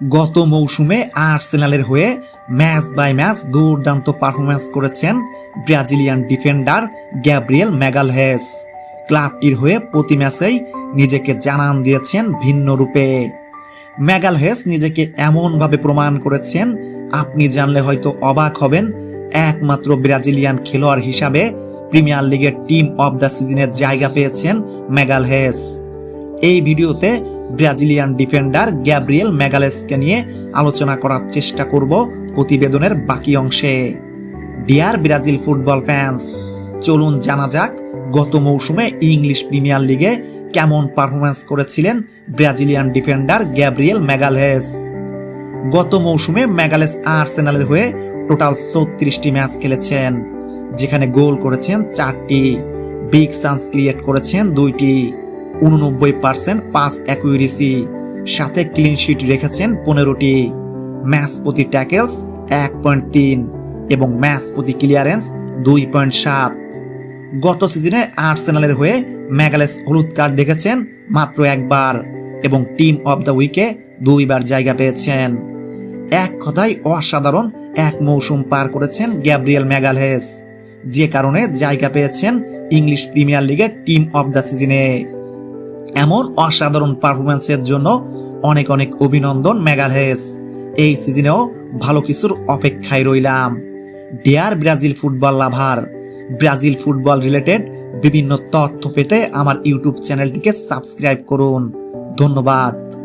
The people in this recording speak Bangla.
গত মৌসুমে আর্সেনালের হয়ে ম্যাচ বাই ম্যাচ দুর্দান্ত পারফরমেন্স করেছেন ব্রাজিলিয়ান ডিফেন্ডার গ্যাব্রিয়েল ম্যাগালহেস। ক্লাবটির হয়ে প্রতি ম্যাচেই নিজেকে জানান দিয়েছেন ভিন্ন রূপে। ম্যাগালহেস নিজেকে এমনভাবে প্রমাণ করেছেন, আপনি জানলে হয়তো অবাক হবেন, একমাত্র ব্রাজিলিয়ান খেলোয়াড় হিসাবে প্রিমিয়ার লিগের টিম অব দ্য সিজনের জায়গা পেয়েছেন ম্যাগালহেস। এই ভিডিওতে ব্রাজিলিয়ান ডিফেন্ডার গ্যাব্রিয়েল ম্যাগালেসকে নিয়ে আলোচনা করার চেষ্টা করব প্রতিবেদনের বাকি অংশে। ডিয়ার ব্রাজিল ফুটবল ফ্যান্স, চলুন জানা যাক গত মৌসুমে ইংলিশ প্রিমিয়ার লিগে কেমন পারফরমেন্স করেছিলেন ব্রাজিলিয়ান ডিফেন্ডার গ্যাব্রিয়েল ম্যাগালহেস গত মৌসুমে ম্যাগালেস আর্সেনালের হয়ে টোটাল চৌত্রিশটি ম্যাচ খেলেছেন, যেখানে গোল করেছেন চারটি। বিগ চান্স ক্রিয়েট করেছেন দুইটি। উননব্বই পার্সেন্ট পাঁচ অ্যাকুইরেসি। সাথে ক্লিনশিট রেখেছেন পনেরোটি। ম্যাচ প্রতি ট্যাকেলস এক পয়েন্ট তিন এবং ম্যাচ প্রতি ক্লিয়ারেন্স দুই পয়েন্ট সাত। গত সিজনে আর্সেনালের হয়ে ম্যাগালেস হলুদ কার্ড দেখেছেন মাত্র একবার এবং টিম অব দ্য উইকে দুইবার জায়গা পেয়েছেন। এক কথায় অসাধারণ এক মৌসুম পার করেছেন গ্যাব্রিয়েল ম্যাগালহেস যে কারণে জায়গা পেয়েছেন ইংলিশ প্রিমিয়ার লিগের টিম অব দ্য সিজনে এমন অসাধারণ পারফরমেন্সের জন্য অনেক অনেক অভিনন্দন মেগালহেস। এই সিজনেও ভালো কিছুর অপেক্ষায় রইলাম। Dear Brazil football lover Brazil football related বিভিন্ন তথ্য পেতে আমার ইউটিউব চ্যানেলটিকে সাবস্ক্রাইব করুন। ধন্যবাদ।